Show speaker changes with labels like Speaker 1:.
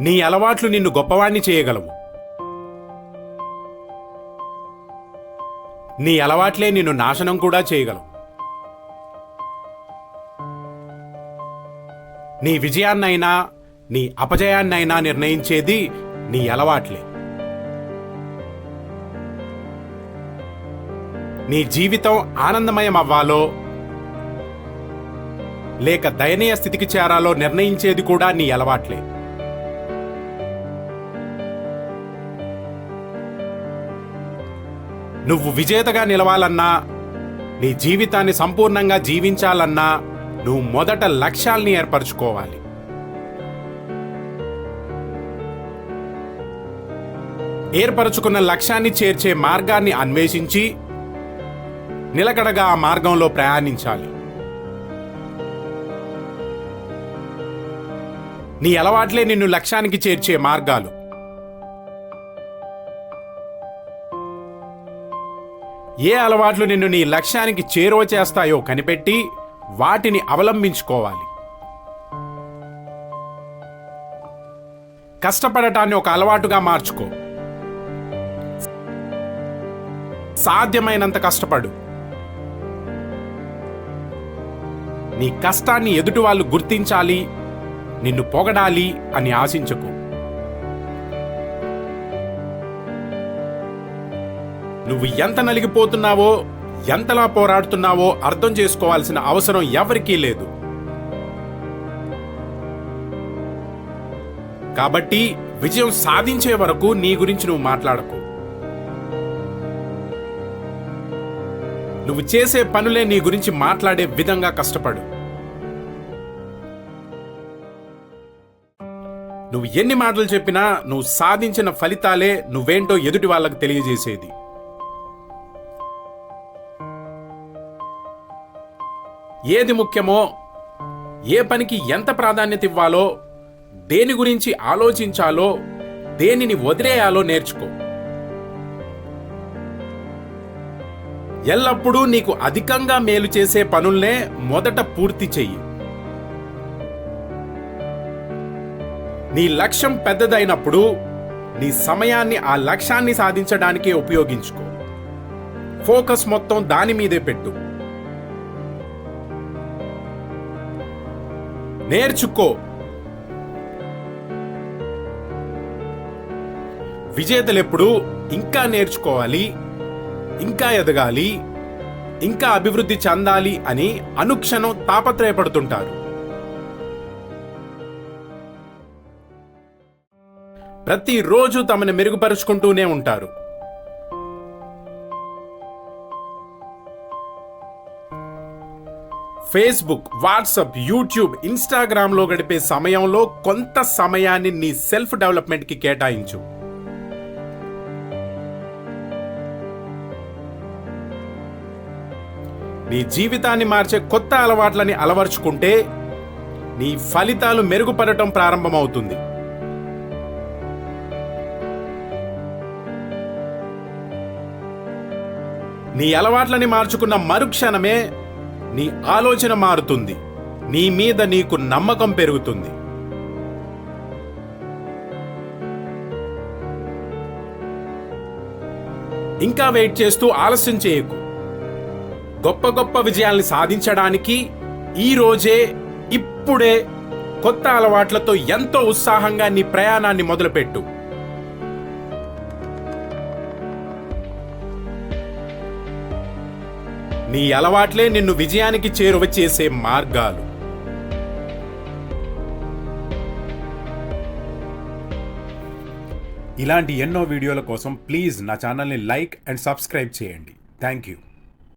Speaker 1: నీ అలవాట్లు నిన్ను గొప్పవాణ్ణి చేయగలవు. నీ అలవాట్లే నిన్ను నాశనం కూడా చేయగలవు. నీ విజయాన్నైనా నీ అపజయాన్నైనా నిర్ణయించేది నీ అలవాట్లే. నీ జీవితం ఆనందమయం అవ్వాలో లేక దయనీయ స్థితికి చేరాలో నిర్ణయించేది కూడా నీ అలవాట్లే. నువ్వు విజేతగా నిలవాలన్నా నీ జీవితాన్ని సంపూర్ణంగా జీవించాలన్నా నువ్వు మొదట లక్ష్యాల్ని ఏర్పరచుకోవాలి. ఏర్పరచుకున్న లక్ష్యాన్ని చేర్చే మార్గాన్ని అన్వేషించి నిలకడగా ఆ మార్గంలో ప్రయాణించాలి. నీ అలవాట్లే నిన్ను లక్ష్యానికి చేర్చే మార్గాలు. ఏ అలవాట్లు నిన్ను నీ లక్ష్యానికి చేరువ చేస్తాయో కనిపెట్టి వాటిని అవలంబించుకోవాలి. కష్టపడటాన్ని ఒక అలవాటుగా మార్చుకో. సాధ్యమైనంత కష్టపడు. నీ కష్టాన్ని ఎదుటి వాళ్ళు గుర్తించాలి నిన్ను పొగడాలి అని ఆశించకు. నువ్వు ఎంత నలిగిపోతున్నావో ఎంతలా పోరాడుతున్నావో అర్థం చేసుకోవాల్సిన అవసరం ఎవరికీ లేదు. కాబట్టి విజయం సాధించే వరకు నీ గురించి నువ్వు మాట్లాడకు. నువ్వు చేసే పనులే నీ గురించి మాట్లాడే విధంగా కష్టపడు. నువ్వు ఎన్ని మాటలు చెప్పినా నువ్వు సాధించిన ఫలితాలే నువ్వేంటో ఎదుటి వాళ్ళకు తెలియజేసేది. ఏది ముఖ్యమో ఏ పనికి ఎంత ప్రాధాన్యత ఇవ్వాలో దేని గురించి ఆలోచించాలో దేనిని వదిలేయాలో నేర్చుకో. ఎల్లప్పుడూ నీకు అధికంగా మేలు చేసే పనుల్నే మొదట పూర్తి చెయ్యి. నీ లక్ష్యం పెద్దదైనప్పుడు నీ సమయాన్ని ఆ లక్ష్యాన్ని సాధించడానికే ఉపయోగించుకో. ఫోకస్ మొత్తం దాని మీదే పెట్టు. నేర్చుకో. విజేతలు ఎప్పుడు ఇంకా నేర్చుకోవాలి ఇంకా ఎదగాలి ఇంకా అభివృద్ధి చెందాలి అని అనుక్షణం తాపత్రయపడుతుంటారు. ప్రతిరోజు తమను మెరుగుపరుచుకుంటూనే ఉంటారు. ఫేస్బుక్ వాట్సాప్ యూట్యూబ్ ఇన్స్టాగ్రామ్లో గడిపే సమయంలో కొంత సమయాన్ని నీ సెల్ఫ్ డెవలప్మెంట్కి కేటాయించు. నీ జీవితాన్ని మార్చే కొత్త అలవాట్లని అలవర్చుకుంటే నీ ఫలితాలు మెరుగుపడటం ప్రారంభమవుతుంది. నీ అలవాట్లని మార్చుకున్న మరుక్షణమే నీ ఆలోచన మారుతుంది. నీ మీద నీకు నమ్మకం పెరుగుతుంది. ఇంకా వెయిట్ చేస్తూ ఆలస్యం చేయకు. గొప్ప గొప్ప విజయాల్ని సాధించడానికి ఈ రోజే ఇప్పుడే కొత్త అలవాట్లతో ఎంతో ఉత్సాహంగా నీ ప్రయాణాన్ని మొదలుపెట్టు. నీ అలవాట్లే నిన్ను విజయానికి చేరువ చేసే మార్గాలు. ఇలాంటి ఎన్నో వీడియోల కోసం ప్లీజ్ నా ఛానల్ని లైక్ అండ్ సబ్స్క్రైబ్ చేయండి. Thank you.